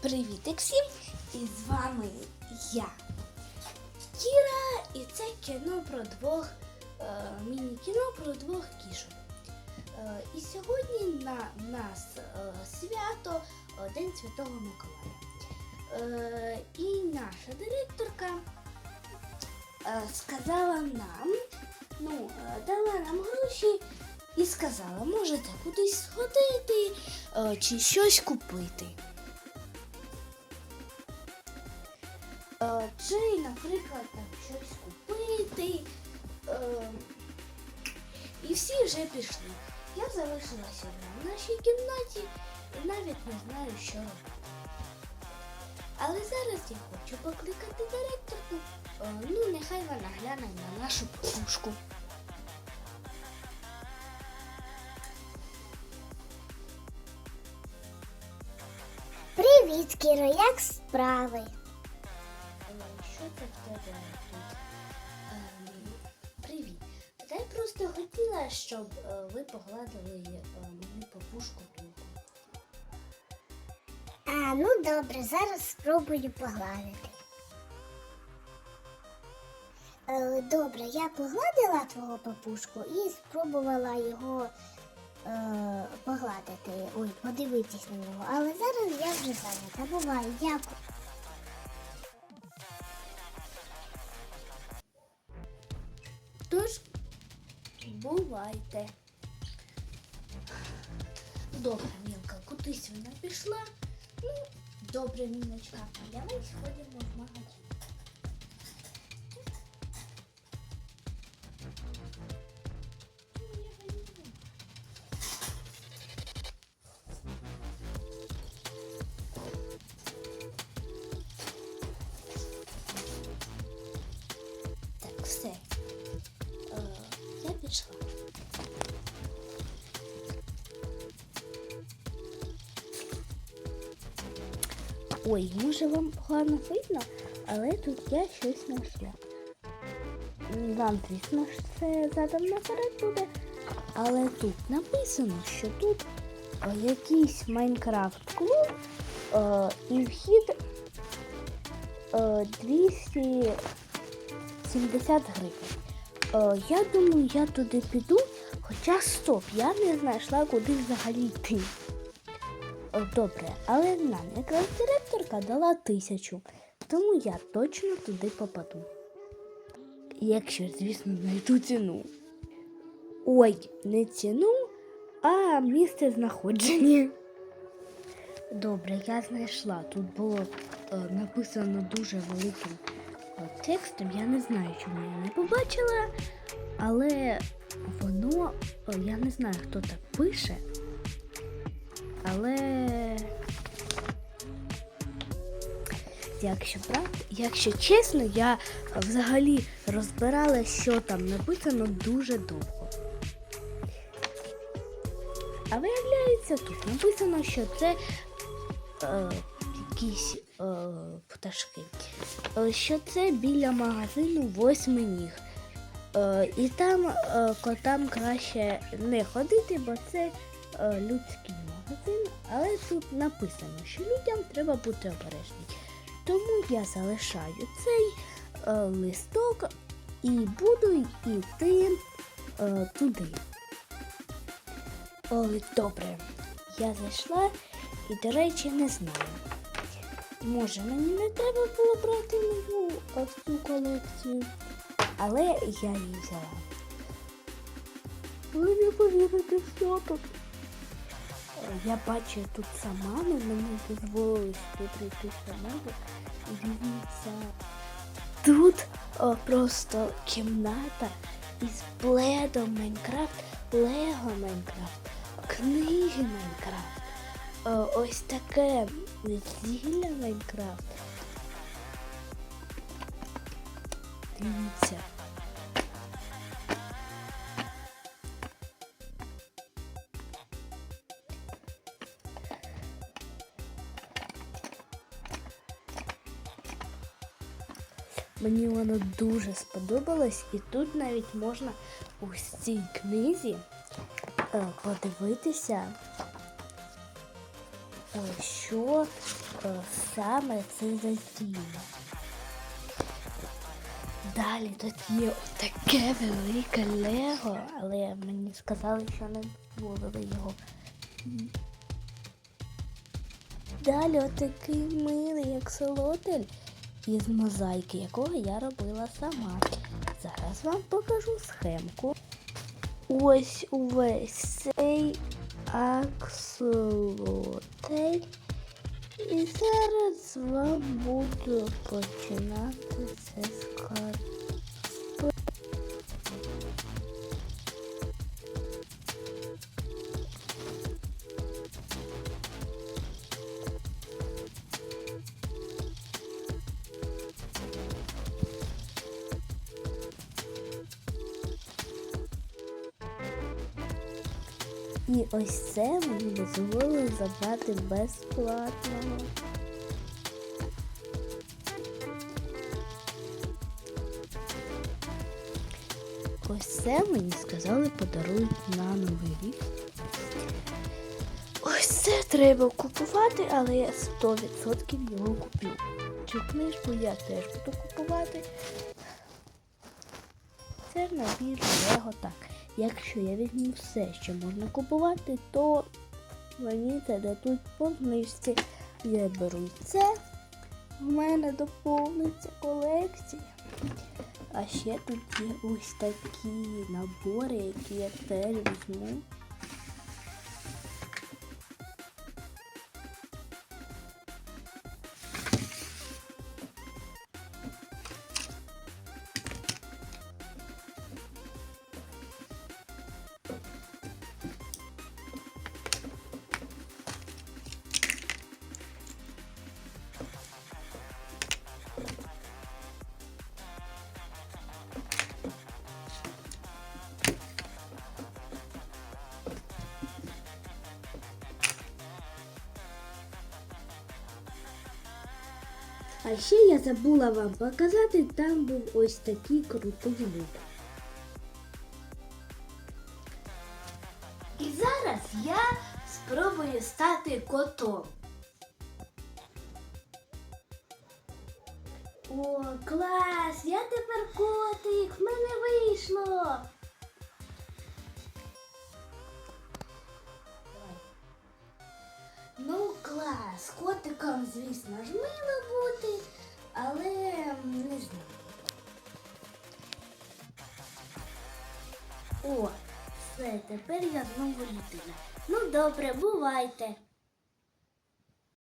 Привіт всім! І з вами я, Кіра, і це кіно про двох е, міні-кіно про двох кішок. Е, і сьогодні на нас е, свято е, День Святого Миколая. Е, і наша директорка е, сказала нам, ну, е, дала нам гроші і сказала, можете кудись сходити е, чи щось купити. Чи, наприклад, там щось купити. Е, І всі вже пішли. Я залишилася в нашій кімнаті і навіть не знаю, що робити. Але зараз я хочу покликати директорку. Е, Ну, нехай вона гляне на нашу пушку. Привіт, Кіро, як справи? Привіт. Та я просто хотіла, щоб е, ви погладили е, мою папушку тут. А, ну добре, зараз спробую погладити. Е, добре, я погладила твого папушку і спробувала його е, погладити. Ой, подивитись на нього. Але зараз я вже зайнята. Буває, дякую. Тож, бувайте. Добре, Мілка, кудись вона пішла. Ну, добре, Мілочка, а давай сходимо в магазин. Ой, може вам погано видно, але тут я щось знайшла. Вам, звісно ж, це задом наперед буде. Але тут написано, що тут е, якийсь Майнкрафт клуб е, і вхід е, 270 гривень. Е, я думаю, я туди піду, хоча стоп, я не знайшла, куди взагалі йти. Добре, але нам якраз директорка дала тисячу, тому я точно туди попаду. Якщо, звісно, знайду ціну. Ой, не ціну, а місце знаходження. Добре, я знайшла. Тут було е, написано дуже великим е, текстом. Я не знаю, чому я не побачила, але воно, е, я не знаю, хто так пише. Але якщо правда, якщо чесно, я взагалі розбирала, що там написано дуже довго. А виявляється, тут написано, що це е, якісь е, пташки. Е, що це біля магазину восьми ніг. Е, і там е, котам краще не ходити, бо це е, магазин, але тут написано, що людям треба бути обережні. Тому я залишаю цей е, листок і буду йти е, туди. Ой, добре. Я зайшла і, до речі, не знаю. Може, мені не треба було брати нову цю колекцію, але я її взяла. Ви не повірите, що тут. Я бачу тут сама, але мені дозволили сюди прийти. І дивіться. Тут о, просто кімната із бледом Майнкрафт, Лего Майнкрафт, книги Майнкрафт. О, ось таке зілля Майнкрафт. Дивіться. Мені воно дуже сподобалось, і тут навіть можна у цій книзі е, подивитися, Ой, що е, саме це за дія. Далі тут є таке велике лего, але мені сказали, що не дозволили його. Далі отакий милий аксолотль із мозаїки, якого я робила сама. Зараз вам покажу схемку. Ось увесь цей аксолотль. І зараз вам буду починати це складати. І ось це мені дозволили забрати безплатно. Ось це мені сказали подарують на новий рік. Ось це треба купувати, але я 100% його куплю. Цю книжку я теж буду купувати. Це набір Лего так. Якщо я візьму все, що можна купувати, то мені це дадуть по знижці. Я беру це. В мене доповниться колекція. А ще тут є ось такі набори, які я теж візьму. А ще я забула вам показати, там був ось такий крутий лук. І зараз я спробую стати котом. О, клас! Я тепер котик! В мене вийшло! Котиком, звісно ж, мило бути, але не знаю. О, все, тепер я знову людина. Ну добре, бувайте.